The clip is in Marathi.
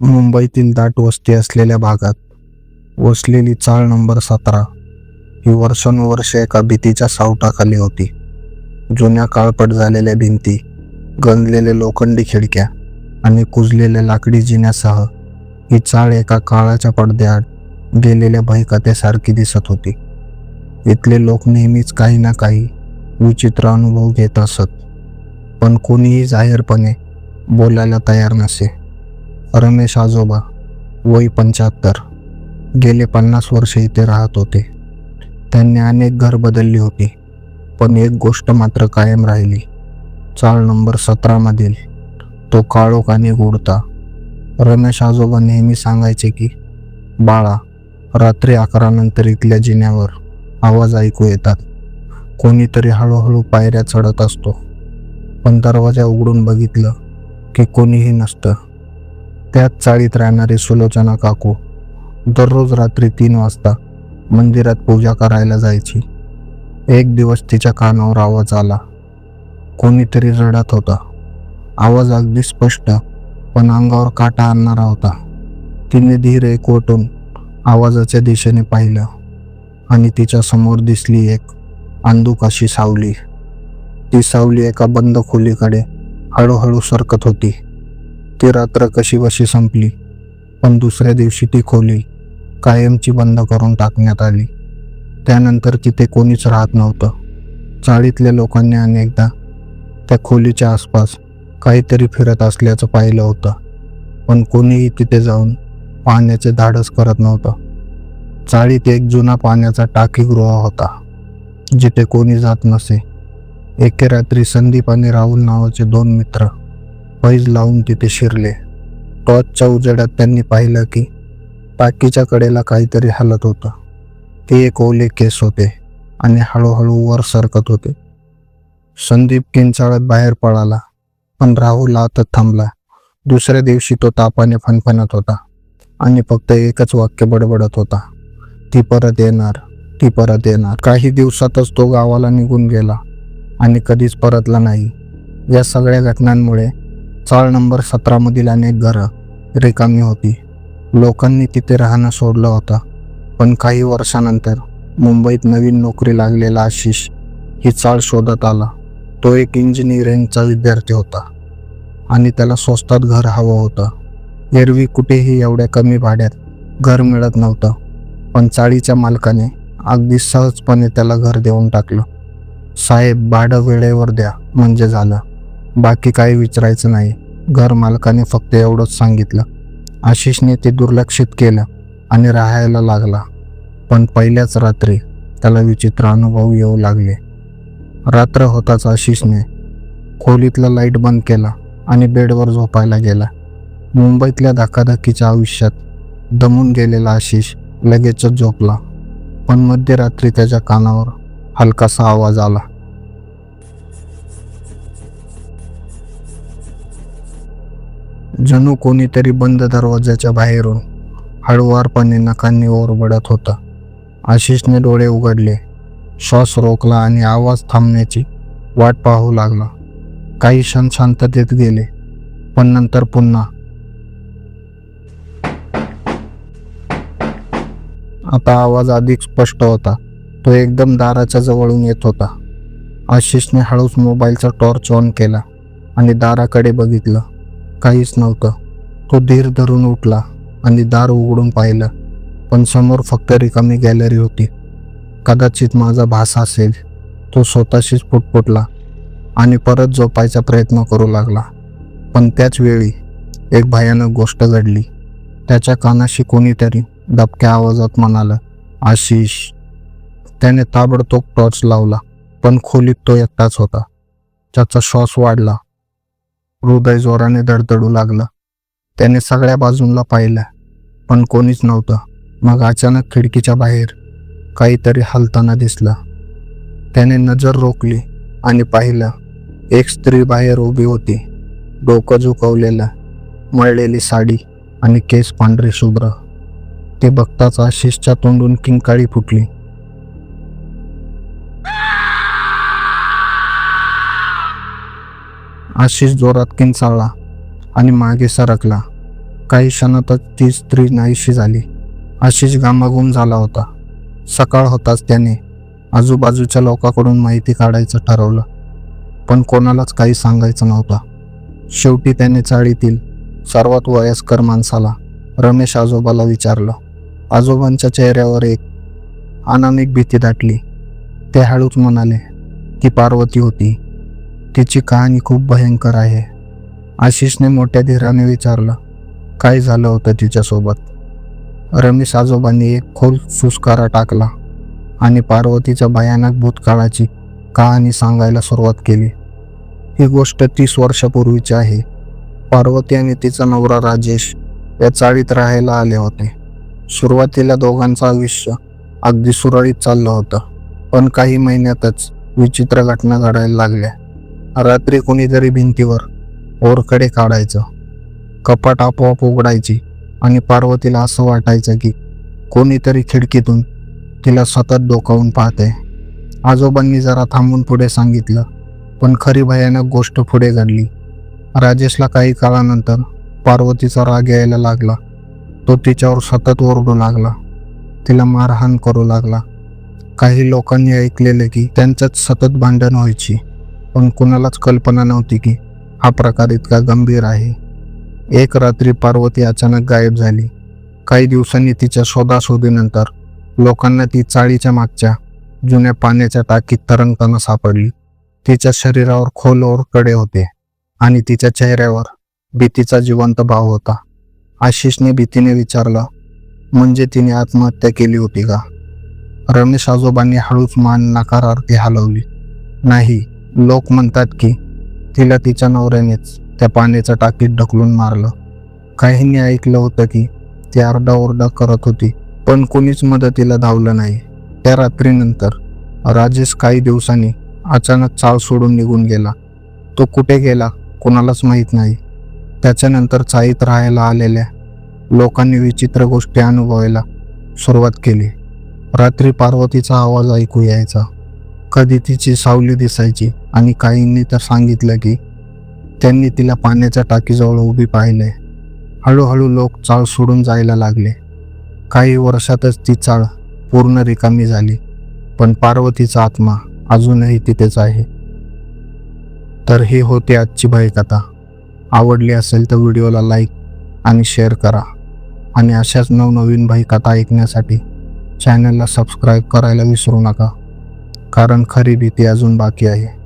मुंबईतील दाट वस्ती असलेल्या भागात वसलेली चाळ नंबर सतरा ही वर्षानुवर्षे एका भीतीच्या सावटाखाली होती. जुन्या काळपट झालेल्या भिंती गंजलेले लोखंडी खिडक्या आणि कुजलेल्या लाकडी जिन्यासह ही चाळ एका काळाच्या पडद्याआड गेलेल्या भयकथेसारखी दिसत होती. इथले लोक नेहमीच काही ना काही विचित्र अनुभव घेत असत पण कोणीही जाहीरपणे बोलायला तयार नसे. रमेश आजोबा वय पंच्याहत्तर गेले पन्नास वर्ष इथे राहत होते. त्यांनी अनेक घर बदलली होती पण एक गोष्ट मात्र कायम राहिली. चाळ नंबर सतरामधील तो काळोखाने उडता रमेश आजोबा नेहमी सांगायचे की बाळा रात्री अकरा नंतर इथल्या जिन्यावर आवाज ऐकू येतात. कोणीतरी हळूहळू पायऱ्या चढत असतो. पण दरवाजा उघडून बघितलं की कोणीही नसतं. त्याच चाळीत राहणारे सुलोचना काकू दररोज रात्री तीन वाजता मंदिरात पूजा करायला जायची. एक दिवस तिच्या कानावर आवाज आला. कोणीतरी रडत होता. आवाज अगदी स्पष्ट पण अंगावर काटा आणणारा होता. तिने धीर एकवटून आवाजाच्या दिशेने पाहिलं आणि तिच्या समोर दिसली एक अंदूक अशी सावली. ती सावली एका बंद खोलीकडे हळूहळू सरकत होती. ती रात्र कशी वशी संपली पण दुसऱ्या दिवशी ती खोली कायमची बंद करून टाकण्यात आली. त्यानंतर तिथे कोणीच राहत नव्हतं. चाळीतल्या लोकांनी अनेकदा त्या खोलीच्या आसपास काहीतरी फिरत असल्याचं पाहिलं होतं पण कोणीही तिथे जाऊन पाहण्याचे धाडस करत नव्हतं. चाळीत एक जुना पाण्याचा टाकीगृह होता जिथे कोणी जात नसे. एके रात्री संदीप आणि राहुल नावाचे दोन मित्र फैज लावून तिथे शिरले. टॉर्चच्या उजेडात त्यांनी पाहिलं की टाकीच्या कडेला काहीतरी हलत होतं. ते एक ओले केस होते आणि हळूहळू वर सरकत होते. संदीप किंचाळत बाहेर पळाला पण राहुल आतच थांबला. दुसऱ्या दिवशी तो तापाने फणफणत होता आणि फक्त एकच वाक्य बडबडत होता. ती परत येणार ती परत येणार. काही दिवसातच तो गावाला निघून गेला आणि कधीच परतला नाही. या सगळ्या घटनांमुळे चाळ नंबर सतरामधील अनेक घरं रिकामी होती. लोकांनी तिथे राहणं सोडलं होतं. पण काही वर्षानंतर मुंबईत नवीन नोकरी लागलेला आशिष ही चाळ शोधत आला. तो एक इंजिनिअरिंगचा विद्यार्थी होता. आणि त्याला स्वस्तात घर हवं होतं. एरवी कुठेही एवढ्या कमी भाड्यात घर मिळत नव्हतं. पण चाळीच्या मालकाने अगदी सहजपणे त्याला घर देऊन टाकलं. साहेब भाडं वेळेवर द्या म्हणजे झालं. बाकी काही विचारायचं नाही. घर मालकाने फक्त एवढंच सांगितलं. आशिषने ते दुर्लक्षित केलं आणि राहायला लागला. पण पहिल्याच रात्री त्याला विचित्र अनुभव येऊ लागले. रात्र होताच आशिषने खोलीतला लाइट बंद केला आणि बेडवर झोपायला गेला. मुंबईतल्या धकाधकीच्या आयुष्यात दमून गेलेला आशिष लगेचच झोपला. पण मध्यरात्री त्याच्या कानावर हलकासा आवाज आला. जणू कोणीतरी बंद दरवाजाच्या बाहेरून हळुवारपणे नकांनी ओरबडत होता. आशिषने डोळे उघडले. श्वास रोखला आणि आवाज थांबण्याची वाट पाहू लागला. काही क्षण शांततेत गेले पण नंतर पुन्हा आता आवाज अधिक स्पष्ट होता. तो एकदम दाराच्या जवळून येत होता. आशिषने हळूच मोबाईलचा टॉर्च ऑन केला आणि दाराकडे बघितलं. काहीच नव्हतं. तो धीर धरून उठला आणि दार उघडून पाहिलं. पण समोर फक्त रिकामी गॅलरी होती. कदाचित माझा भास असेल तो स्वतःशीच फुटफुटला आणि परत झोपायचा प्रयत्न करू लागला. पण त्याच वेळी एक भयानक गोष्ट घडली. त्याच्या कानाशी कोणीतरी दबक्या आवाजात म्हणालं आशिष. त्याने ताबडतोब टॉर्च लावला पण खोलीत तो एकटाच होता. त्याचा श्वास वाढला हृदय जोराने धडधडू लागलं. त्याने सगळ्या बाजूंना पाहिलं पण कोणीच नव्हतं. मग अचानक खिडकीच्या बाहेर काहीतरी हलताना दिसलं. त्याने नजर रोखली आणि पाहिलं एक स्त्री बाहेर उभी होती. डोकं झुकवलेलं मळलेली साडी आणि केस पांढरे शुभ्र. ते बघताच आशिषच्या तोंडून किंकाळी फुटली. आशिष जोरात किंचाळला आणि मागे सरकला. काही क्षणातच ती स्त्री नाहीशी झाली. आशिष गामागुम झाला होता. सकाळ होताच त्याने आजूबाजूच्या लोकांकडून माहिती काढायचं ठरवलं. पण कोणालाच काही सांगायचं नव्हतं. शेवटी त्याने चाळीतील सर्वात वयस्कर माणसाला रमेश आजोबाला विचारलं. आजोबांच्या चेहऱ्यावर एक अनामिक भीती दाटली. ते हळूच म्हणाले ती पार्वती होती. तिची कहाणी खूप भयंकर आहे. आशिषने मोठ्या धीराने विचारलं काय झालं होतं तिच्यासोबत? रमेश आजोबांनी एक खोल सुस्कारा टाकला आणि पार्वतीच्या भयानक भूतकाळाची कहाणी सांगायला सुरुवात केली. ही गोष्ट तीस वर्षापूर्वीची आहे. पार्वती आणि तिचा नवरा राजेश या चाळीत राहायला आले होते. सुरुवातीला दोघांचं आयुष्य अगदी सुरळीत चाललं होतं पण काही महिन्यातच विचित्र घटना घडायला लागल्या. रात्री कोणीतरी भिंतीवर ओरकडे काढायचं. कपाट आपोआप उघडायची आणि पार्वतीला असं वाटायचं की कोणीतरी खिडकीतून तिला सतत डोकावून पाहते आजोबांनी जरा थांबून पुढे सांगितलं पण खरी भयानक गोष्ट पुढे घडली. राजेशला काही काळानंतर पार्वतीचा राग यायला लागला. तो तिच्यावर सतत ओरडू लागला. तिला मारहाण करू लागला. काही लोकांनी ऐकलेले की त्यांच्यात सतत भांडण व्हायची. पण कुणालाच कल्पना नव्हती की हा प्रकार इतका गंभीर आहे. एक रात्री पार्वती अचानक गायब झाली. काही दिवसांनी तिच्या शोधाशोधीनंतर लोकांना ती चाळीच्या मागच्या जुन्या पाण्याच्या टाकीत तरंगताना सापडली. तिच्या शरीरावर खोल ओरकडे होते आणि तिच्या चेहऱ्यावर भीतीचा जिवंत भाव होता. आशिषने भीतीने विचारलं म्हणजे तिने आत्महत्या केली होती का? रमेश आजोबांनी हळूच मान नकारार्थी हलवली. नाही लोक म्हणतात की तिला तिच्या नवऱ्यानेच त्या पाण्याच्या टाकीत ढकलून मारलं. काहींनी ऐकलं होतं की ती आरडाओरडा करत होती पण कोणीच मदतीला धावलं नाही. त्या रात्रीनंतर राजेश काही दिवसांनी अचानक चाल सोडून निघून गेला. तो कुठे गेला कोणालाच माहीत नाही. त्याच्यानंतर चाळीत राहायला आलेल्या लोकांनी विचित्र गोष्टी अनुभवायला सुरुवात केली. रात्री पार्वतीचा आवाज ऐकू यायचा. कधी तिची सावली दिसायची आणि काहींनी तर सांगितलं की त्यांनी तिला पाण्याच्या टाकीजवळ उभी पाहिले. हळूहळू लोक चाळ सोडून जायला लागले. काही वर्षातच ती चाळ पूर्ण रिकामी झाली पण पार्वतीचा आत्मा अजूनही तिथेच आहे. तर ही होती आजची भयकथा. आवडली असेल तर व्हिडिओला लाईक आणि शेअर करा. आणि अशाच नवनवीन भयकथा ऐकण्यासाठी चॅनलला सबस्क्राईब करायला विसरू नका कारण खरी भीती अजून बाकी आहे.